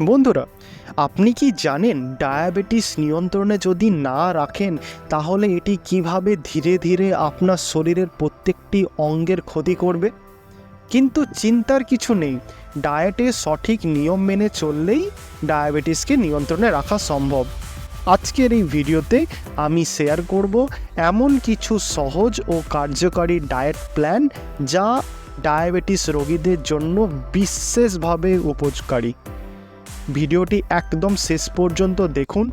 বন্ধুরা, আপনি কি জানেন ডায়াবেটিস নিয়ন্ত্রণে যদি না রাখেন, তাহলে এটি কীভাবে ধীরে ধীরে আপনার শরীরের প্রত্যেকটি অঙ্গের ক্ষতি করবে? কিন্তু চিন্তার কিছু নেই, ডায়েটে সঠিক নিয়ম মেনে চললেই ডায়াবেটিসকে নিয়ন্ত্রণে রাখা সম্ভব। আজকের এই ভিডিওতে আমি শেয়ার করব এমন কিছু সহজ ও কার্যকারী ডায়েট প্ল্যান যা ডায়াবেটিস রোগীদের জন্য বিশেষভাবে উপকারী। ভিডিওটি একদম শেষ পর্যন্ত দেখুন।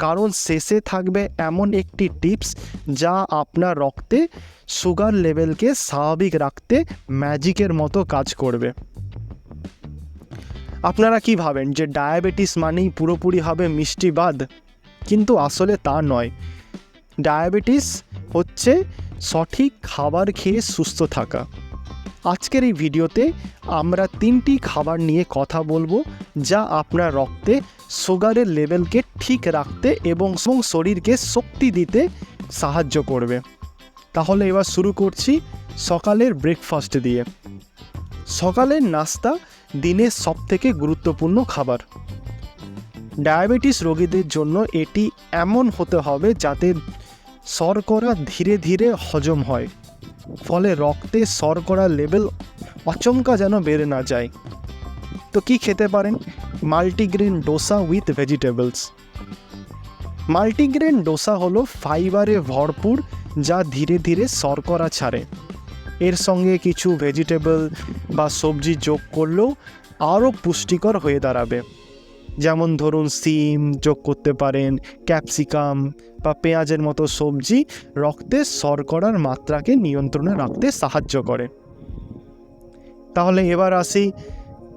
কারণ শেষে থাকবে এমন একটি টিপস যা আপনার রক্তে সুগার লেভেলকে স্বাভাবিক রাখতে ম্যাজিকের মতো কাজ করবে। আপনারা কি ভাবেন যে ডায়াবেটিস মানেই পুরোপুরি হবে মিষ্টিবাদ কিন্তু আসলে তা নয়। ডায়াবেটিস হচ্ছে সঠিক খাবার খেয়ে সুস্থ থাকা। আজকের এই ভিডিওতে আমরা তিনটি খাবার নিয়ে কথা বলব। যা আপনার রক্তে সুগারের লেভেলকে ঠিক রাখতে এবং শরীরকে শক্তি দিতে সাহায্য করবে। তাহলে এবার শুরু করছি সকালের ব্রেকফাস্ট দিয়ে। সকালের নাস্তা দিনের সবথেকে গুরুত্বপূর্ণ খাবার। ডায়াবেটিস রোগীদের জন্য এটি এমন হতে হবে যাতে শর্করা ধীরে ধীরে হজম হয়, ফলে রক্তে শর্করা লেভেল অচমকা যেন বেড়ে না যায়। তো কি খেতে পারেন? Multigrain dosa with vegetables. Multigrain dosa হলো ফাইবারে ভরপুর, যা ধীরে ধীরে শর্করা ছাড়ে। এর সঙ্গে কিছু ভেজিটেবল বা সবজি যোগ করলেও আরও পুষ্টিকর হয়ে দাঁড়াবে। যেমন ধরুন, সিম যোগ করতে পারেন, ক্যাপসিকাম বা পেঁয়াজের মতো সবজি রক্তে শর্করার মাত্রাকে নিয়ন্ত্রণে রাখতে সাহায্য করে। তাহলে এবার আসি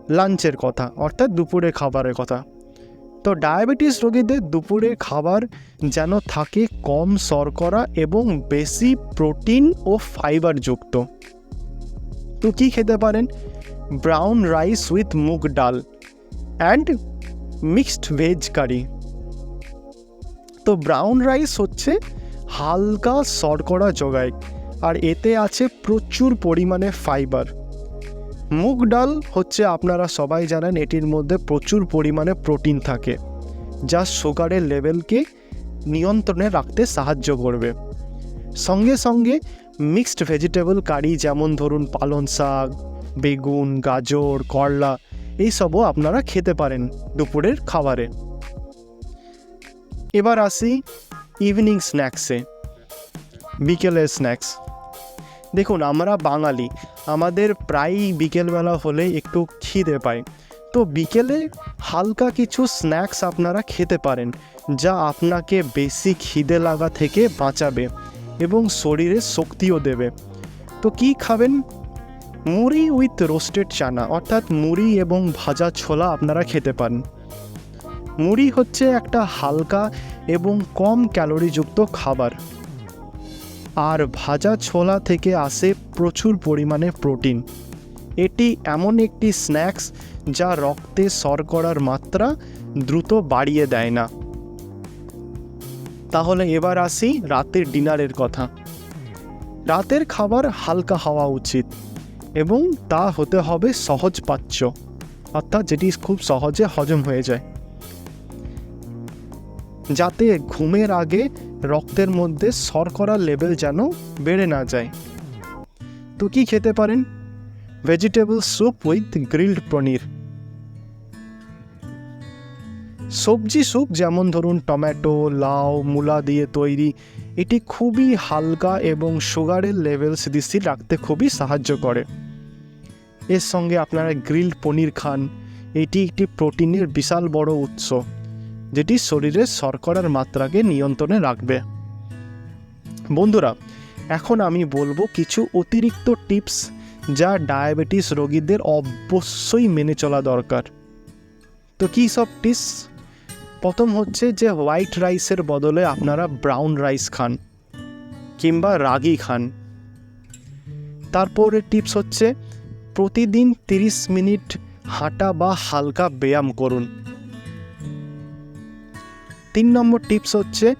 লাঞ্চের কথা, অর্থাৎ দুপুরে খাবারের কথা। তো ডায়াবেটিস রোগীদের দুপুরে খাবার যেন থাকে কম শর্করা এবং বেশি প্রোটিন ও ফাইবার যুক্ত। তো কী খেতে পারেন? ব্রাউন রাইস উইথ মুগ ডাল অ্যান্ড মিক্সড ভেজ কারি। তো ব্রাউন রাইস হচ্ছে হালকা শর্করা যোগায় আর এতে আছে প্রচুর পরিমাণে ফাইবার। মুগ ডাল হচ্ছে আপনারা সবাই জানেন এটির মধ্যে প্রচুর পরিমাণে প্রোটিন থাকে, যা সুগারের লেভেলকে নিয়ন্ত্রণে রাখতে সাহায্য করবে। সঙ্গে সঙ্গে মিক্সড ভেজিটেবল কারি যেমন ধরুন পালং শাক, বেগুন, গাজর, করলা এইসবও আপনারা খেতে পারেন দুপুরের খাবারে। এবার আসি ইভিনিং স্ন্যাক্সে, বিকেলের স্ন্যাক্স। দেখুন, আমরা বাঙালি আমাদের প্রায়ই বিকেলবেলা হলে একটু খিদে পায়। তো বিকেলে হালকা কিছু স্ন্যাক্স আপনারা খেতে পারেন, যা আপনাকে বেশি খিদে লাগা থেকে বাঁচাবে এবং শরীরে শক্তিও দেবে। তো কি খাবেন? মুড়ি উইথ রোস্টেড চানা, অর্থাৎ মুড়ি এবং ভাজা ছোলা আপনারা খেতে পারেন। মুড়ি হচ্ছে একটা হালকা এবং কম ক্যালোরিযুক্ত খাবার। আর ভাজা ছোলা থেকে আসে প্রচুর পরিমাণে প্রোটিন। এটি এমন একটি স্ন্যাক্স যা রক্তে শর্করার মাত্রা দ্রুত বাড়িয়ে দেয় না। তাহলে এবার আসি রাতের ডিনারের কথা। রাতের খাবার হালকা হওয়া উচিত এবং তা হতে হবে সহজ পাচ্য, অর্থাৎ যেটি খুব সহজে হজম হয়ে যায়। যাতে ঘুমের আগে রক্তের মধ্যে শর্করা লেভেল যেন বেড়ে না যায়। তো কি খেতে পারেন? Vegetable soup with grilled paneer সবজি স্যুপ যেমন ধরুন টমেটো, লাউ, মূলা দিয়ে তৈরি, এটি খুবই হালকা এবং সুগারের লেভেল স্থিতিশীল রাখতে খুবই সাহায্য করে। এর সঙ্গে আপনারা গ্রিলড পনির খান। এটি একটি প্রোটিনের বিশাল বড় উৎস, যেটি শরীরের শর্করার মাত্রাকে নিয়ন্ত্রণে রাখবে। বন্ধুরা এখন আমি বলব কিছু অতিরিক্ত টিপস যা ডায়াবেটিস রোগীদের অবশ্যই মেনে চলা দরকার। তো কী সব টিপস? প্রথম হচ্ছে যে হোয়াইট রাইসের বদলে আপনারা ব্রাউন রাইস খান কিংবা রাগি খান। তারপরে টিপস হচ্ছে প্রতিদিন তিরিশ মিনিট হাঁটা বা হালকা ব্যায়াম করুন। তিন নম্বর টিপস হচ্ছে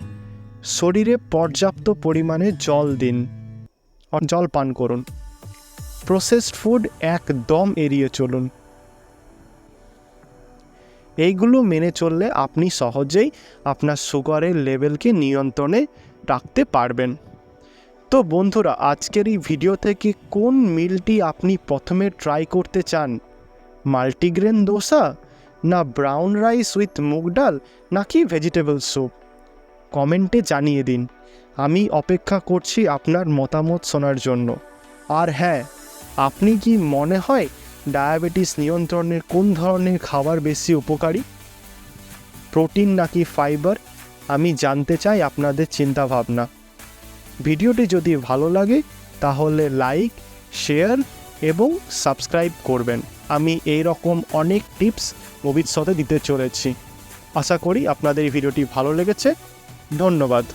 শরীরে পর্যাপ্ত পরিমাণে জল দিন। জল পান করুন। প্রসেসড ফুড একদম এড়িয়ে চলুন। এইগুলো মেনে চললে আপনি সহজেই আপনার সুগারের লেভেলকে নিয়ন্ত্রণে রাখতে পারবেন। তো বন্ধুরা, আজকের এই ভিডিও থেকে কোন মিলটি আপনি প্রথমে ট্রাই করতে চান? মাল্টিগ্রেন দোসা না ব্রাউন রাইস উইথ মুগ ডাল নাকি ভেজিটেবল স্যুপ কমেন্টে জানিয়ে দিন। আমি অপেক্ষা করছি আপনার মতামত শোনার জন্য। আর হ্যাঁ আপনি কি মনে হয় ডায়াবেটিস নিয়ন্ত্রণের কোন ধরনের খাবার বেশি উপকারী? প্রোটিন নাকি ফাইবার? আমি জানতে চাই আপনাদের চিন্তাভাবনা। ভিডিওটি যদি ভালো লাগে, তাহলে লাইক, শেয়ার এবং সাবস্ক্রাইব করবেন। আমি এই রকম অনেক টিপস ভবিষ্যতে দিতে চলেছি। আশা করি আপনাদের এই ভিডিওটি ভালো লেগেছে। ধন্যবাদ।